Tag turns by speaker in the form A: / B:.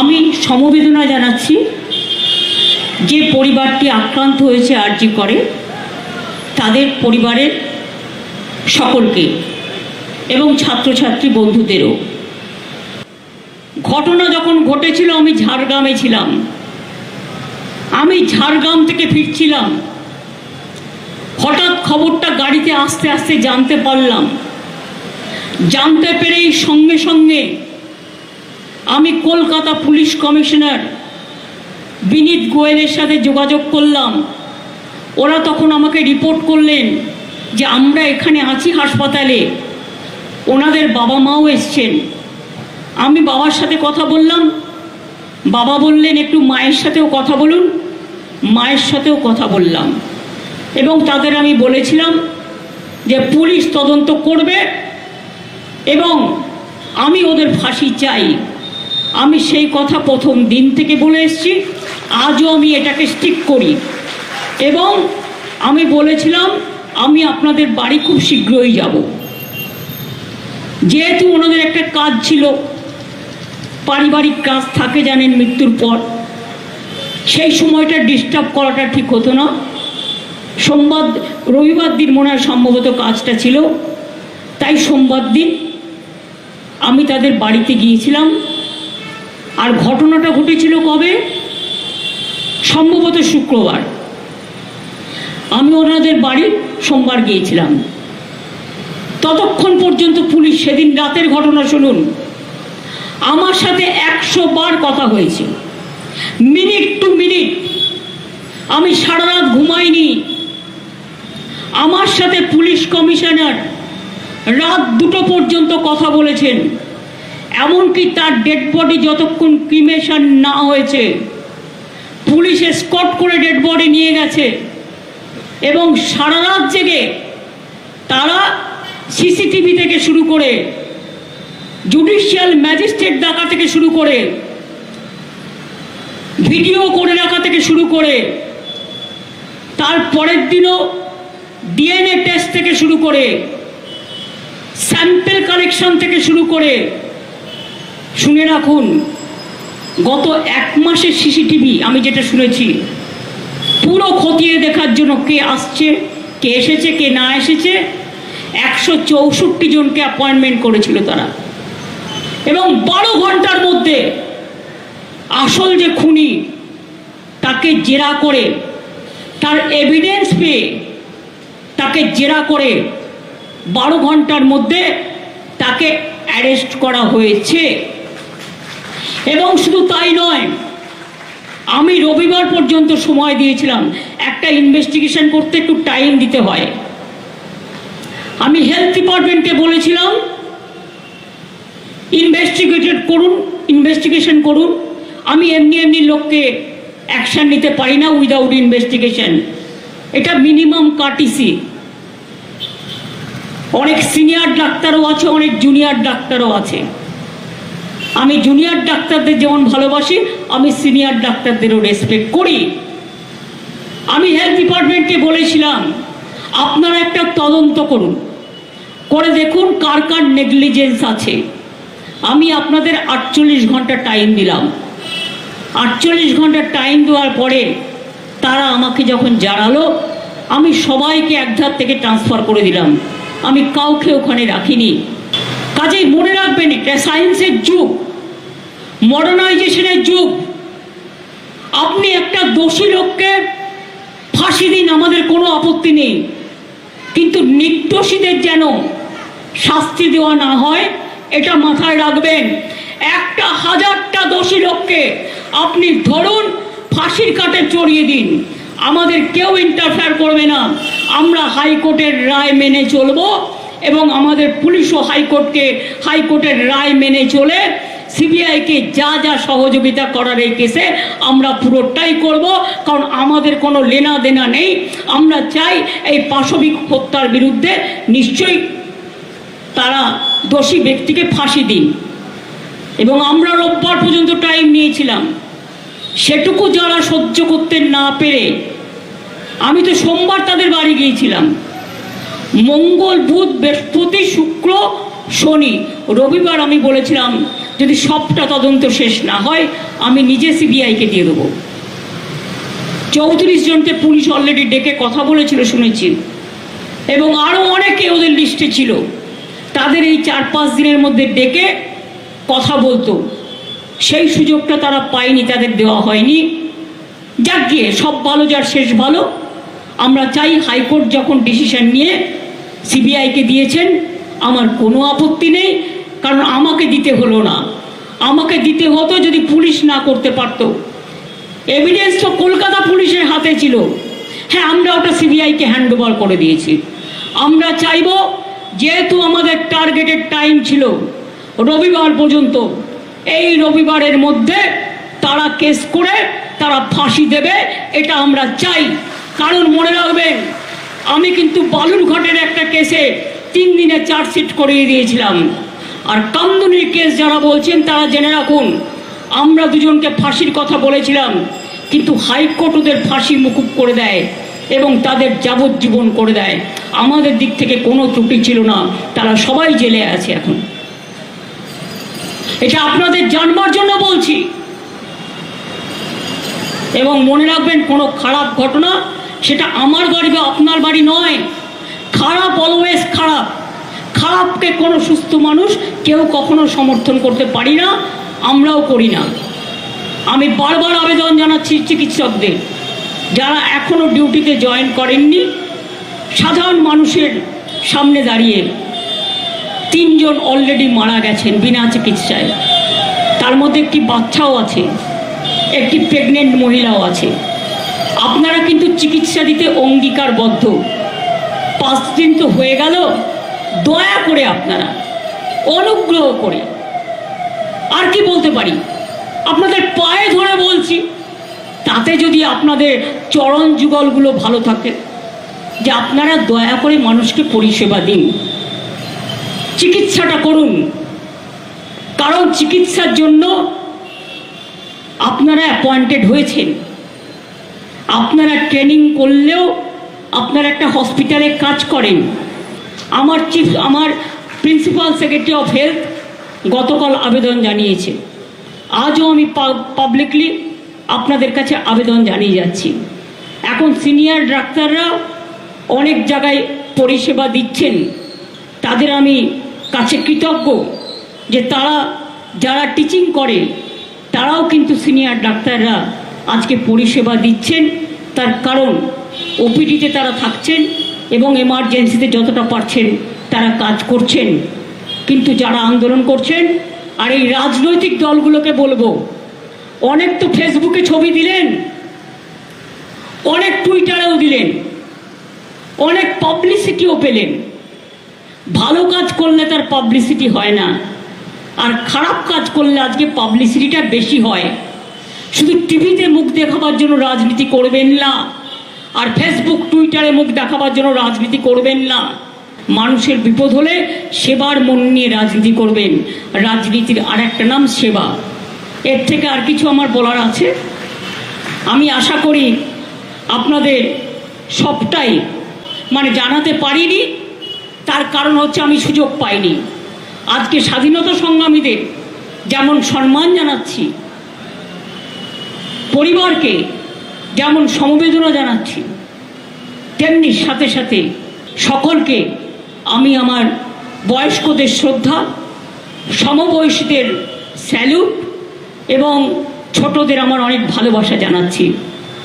A: আমি সমবেদনা জানাচ্ছি যে পরিবারটি আক্রান্ত হয়েছে আরজি করে, তাদের পরিবারের সকলকে এবং ছাত্রছাত্রী বন্ধুদেরও। ঘটনা যখন ঘটেছিল, আমি ঝাড়গ্রামে ছিলাম। আমি ঝাড়গ্রাম থেকে ফিরছিলাম। হঠাৎ খবরটা গাড়িতে আস্তে আস্তে জানতে পারলাম। জানতে পেরেই সঙ্গে সঙ্গে আমি কলকাতা পুলিশ কমিশনার বিনীত গোয়েলের সাথে যোগাযোগ করলাম। ওরা তখন আমাকে রিপোর্ট করলেন যে আমরা এখানে আছি হাসপাতালে। ওনাদের বাবা মাও এসছেন। আমি বাবার সাথে কথা বললাম। বাবা বললেন, একটু মায়ের সাথেও কথা বলুন। মায়ের সাথেও কথা বললাম। এবং তাদের আমি বলেছিলাম যে পুলিশ তদন্ত করবে এবং আমি ওদের ফাঁসি চাই। আমি সেই কথা প্রথম দিন থেকে বলে এসেছি, আজও আমি এটাকে স্টিক করি। এবং আমি বলেছিলাম, আমি আপনাদের বাড়ি খুব শীঘ্রই যাব। যেহেতু ওনাদের একটা কাজ ছিল, পারিবারিক কাজ থাকে জানেন মৃত্যুর পর, সেই সময়টা ডিস্টার্ব করাটা ঠিক হতো না। সোমবার, রবিবার দিন মনে হয় সম্ভবত কাজটা ছিল। তাই সোমবার দিন আমি তাদের বাড়িতে গিয়েছিলাম। আর ঘটনাটা ঘটেছিল কবে? সম্ভবত শুক্রবার। আমি ওনাদের বাড়ি সোমবার গিয়েছিলাম। ততক্ষণ পর্যন্ত পুলিশ সেদিন রাতের ঘটনা শুনুন। আমার সাথে একশো বার কথা হয়েছে। মিনিট টু মিনিট আমি সারা রাত ঘুমাইনি। আমার সাথে পুলিশ কমিশনার রাত দুটো পর্যন্ত কথা বলেছেন। এমনকি তার ডেড বডি যতক্ষণ ক্রিমেশন না হয়েছে, পুলিশ স্কট করে ডেড বডি নিয়ে গেছে। এবং সারা রাত জেগে তারা সিসিটিভি থেকে শুরু করে জুডিশিয়াল ম্যাজিস্ট্রেট ডাকা থেকে শুরু করে ভিডিও করে রাখা থেকে শুরু করে, তার পরের দিনও ডিএনএ টেস্ট থেকে শুরু করে স্যাম্পেল কালেকশন থেকে শুরু করে শুনে রাখুন, গত এক মাসের সিসিটিভি আমি যেটা শুনেছি, পুরো খতিয়ে দেখার জন্য কে আসছে, কে এসেছে, কে না এসেছে, একশো চৌষট্টি জনকে অ্যাপয়েন্টমেন্ট করেছিল তারা। এবং বারো ঘণ্টার মধ্যে আসল যে খুনি, তাকে জেরা করে, তার এভিডেন্স পেয়ে তাকে জেরা করে বারো ঘণ্টার মধ্যে তাকে অ্যারেস্ট করা হয়েছে। এবং শুধু তাই নয়, আমি রবিবার পর্যন্ত সময় দিয়েছিলাম। একটা ইনভেস্টিগেশন করতে একটু টাইম দিতে হয়। আমি হেলথ ডিপার্টমেন্টকে বলেছিলাম ইনভেস্টিগেটেড করুন ইনভেস্টিগেশন করুন। আমি এমনি এমনি লোককে অ্যাকশান নিতে পারি না উইদাউট ইনভেস্টিগেশন এটা মিনিমাম কাটিসি অনেক সিনিয়র ডাক্তারও আছে, অনেক জুনিয়র ডাক্তারও আছে। আমি জুনিয়র ডাক্তারদের যেমন ভালোবাসি, আমি সিনিয়র ডাক্তারদেরও রেসপেক্ট করি। আমি হেলথ ডিপার্টমেন্টকে বলেছিলাম, আপনারা একটা তদন্ত করুন। করে দেখুন কার কার নেগলিজেন্স আছে। আমি আপনাদের আটচল্লিশ ঘণ্টা টাইম দিলাম। আটচল্লিশ ঘণ্টা টাইম দেওয়ার পরে তারা আমাকে যখন জানালো, আমি সবাইকে একধার থেকে ট্রান্সফার করে দিলাম। আমি কাউকে ওখানে রাখিনি। কাজেই মনে রাখবেন, এটা সায়েন্সের যুগ, মডার্নাইজেশনের যুগ, আপনি একটা দোষী লোককে ফাঁসি দিন, আমাদের কোনো আপত্তি নেই। কিন্তু নির্দোষীদের যেন শাস্তি দেওয়া না হয়, এটা মাথায় রাখবেন। একটা হাজারটা দোষী লোককে আপনি ধরুন ফাঁসির কাটে চড়িয়ে দিন। আমাদের কেউ ইন্টারফেয়ার করবে না। আমরা হাইকোর্টের রায় মেনে চলবো। এবং আমাদের পুলিশও হাইকোর্টকে হাইকোর্টের রায় মেনে চলে সিবিআইকে যা যা সহযোগিতা করার এই কেসে আমরা পুরোটাই করব। কারণ আমাদের কোনো লেনা দেনা নেই। আমরা চাই এই পাশবিক হত্যার বিরুদ্ধে নিশ্চয়ই তারা দোষী ব্যক্তিকে ফাঁসি দিন। এবং আমরা রোববার পর্যন্ত টাইম নিয়েছিলাম। সেটুকু যারা সহ্য করতে না পেরে, আমি তো সোমবার তাদের বাড়ি গিয়েছিলাম। মঙ্গল, বুধ, বৃহস্পতি, শুক্র, শনি। রবিবার আমি বলেছিলাম, যদি সবটা তদন্ত শেষ না হয়, আমি নিজে সিবিআইকে দিয়ে দেবো। চৌত্রিশ জনকে পুলিশ অলরেডি ডেকে কথা বলেছিল, শুনেছি। এবং আরও অনেকে ওদের লিস্টে ছিল। তাদের এই চার পাঁচ দিনের মধ্যে ডেকে কথা বলতো। সেই সুযোগটা তারা পায়নি, তাদের দেওয়া হয়নি। যাক গিয়ে, সব ভালো, যার শেষ ভালো আমরা চাই হাইকোর্ট যখন ডিসিশন নিয়ে সিবিআইকে দিয়েছেন, আমার কোনো আপত্তি নেই, কারণ আমাকে দিতে হলো না। আমাকে দিতে হতো যদি পুলিশ না করতে পারতো। এভিডেন্স তো কলকাতা পুলিশের হাতে ছিল। হ্যাঁ আমরা ওটা সিবিআইকে হ্যান্ড ওভার করে দিয়েছি। আমরা চাইব যেহেতু আমাদের টার্গেটেড টাইম ছিল, রবিবার পর্যন্ত, এই রবিবারের মধ্যে তারা কেস করে, তারা ফাঁসি দেবে, এটা আমরা চাই। কারণ মনে রাখবেন, আমি কিন্তু বালুরঘাটের একটা কেসে তিন দিনে চার্জশিট করিয়ে দিয়েছিলাম। আর কামদুনির কেস যারা বলছেন, তারা জেনে রাখুন, আমরা দুজনকে ফাঁসির কথা বলেছিলাম, কিন্তু হাইকোর্ট ওদের ফাঁসি মুকুব করে দেয় এবং তাদের যাবজ্জীবন করে দেয়। আমাদের দিক থেকে কোনো ত্রুটি ছিল না, তারা সবাই জেলে আছে এখন। এটা আপনাদের জানবার জন্য বলছি। এবং মনে রাখবেন, কোনো খারাপ ঘটনা সেটা আমার বাড়ি বা আপনার বাড়ি নয়। খারাপ অলওয়েজ খারাপ। খারাপকে কোনো সুস্থ মানুষ কেউ কখনো সমর্থন করতে পারি না, আমরাও করি না। আমি বারবার আবেদন জানাচ্ছি চিকিৎসকদের, যারা এখনও ডিউটিতে জয়েন করেননি, সাধারণ মানুষের সামনে দাঁড়িয়ে তিনজন অলরেডি মারা গেছেন বিনা চিকিৎসায়। তার মধ্যে একটি বাচ্চাও আছে, একটি প্রেগনেন্ট মহিলাও আছে। আপনারা কিন্তু চিকিৎসা দিতে অঙ্গীকারবদ্ধ। পাঁচ দিন তো হয়ে গেল, দয়া করে আপনারা, অনুগ্রহ করে। আর কি বলতে পারি? আপনাদের পায়ে ধরে বলছি, তাতে যদি আপনাদের চরণ যুগলগুলো ভালো থাকে, যে আপনারা দয়া করে মানুষকে পরিষেবা দিন। চিকিৎসাটা করুন। কারণ চিকিৎসার জন্য আপনারা অ্যাপয়েন্টেড হয়েছেন। আপনারা ট্রেনিং করলেও আপনারা একটা হসপিটালে কাজ করেন। আমার চিফ আমার প্রিন্সিপাল সেক্রেটারি অফ হেলথ গতকাল আবেদন জানিয়েছে। আজও আমি পাবলিকলি আপনাদের কাছে আবেদন জানিয়ে যাচ্ছি। এখন সিনিয়র ডাক্তাররা অনেক জায়গায় পরিষেবা দিচ্ছেন। তাদের আমি কাছে কৃতজ্ঞ যে তারা, যারা টিচিং করে, তারাও কিন্তু সিনিয়র ডাক্তাররা আজকে পরিষেবা দিচ্ছেন, তার কারণ ওপিডিতে তারা থাকছেন এবং এমার্জেন্সিতে যতটা পারছেন তারা কাজ করছেন। কিন্তু যারা আন্দোলন করছেন, আর এই রাজনৈতিক দলগুলোকে বলব, অনেক তো ফেসবুকে ছবি দিলেন, অনেক টুইটারেও দিলেন, অনেক পাবলিসিটিও পেলেন। ভালো কাজ করলে তার পাবলিসিটি হয় না, আর খারাপ কাজ করলে আজকে পাবলিসিটিটা বেশি হয়। শুধু টিভিতে মুখ দেখাবার জন্য রাজনীতি করবেন না, আর ফেসবুক টুইটারে মুখ দেখাবার জন্য রাজনীতি করবেন না। মানুষের বিপদ হলে সেবার মন নিয়ে রাজনীতি করবেন। রাজনীতির আর একটা নাম সেবা। এর থেকে আর কিছু আমার বলার আছে? আমি আশা করি আপনাদের সবটাই মানে জানাতে পারিনি, তার কারণ হচ্ছে আমি সুযোগ পাইনি। আজকে স্বাধীনতা সংগ্রামীদের যেমন সম্মান জানাচ্ছি পরিবারকে যেমন সমবেদনা জানাচ্ছি, তেমনি সাথে সাথে সকলকে আমি আমার বয়স্কদের শ্রদ্ধা, সমবয়সীদের স্যালুট এবং ছোটদের আমার অনেক ভালোবাসা জানাচ্ছি।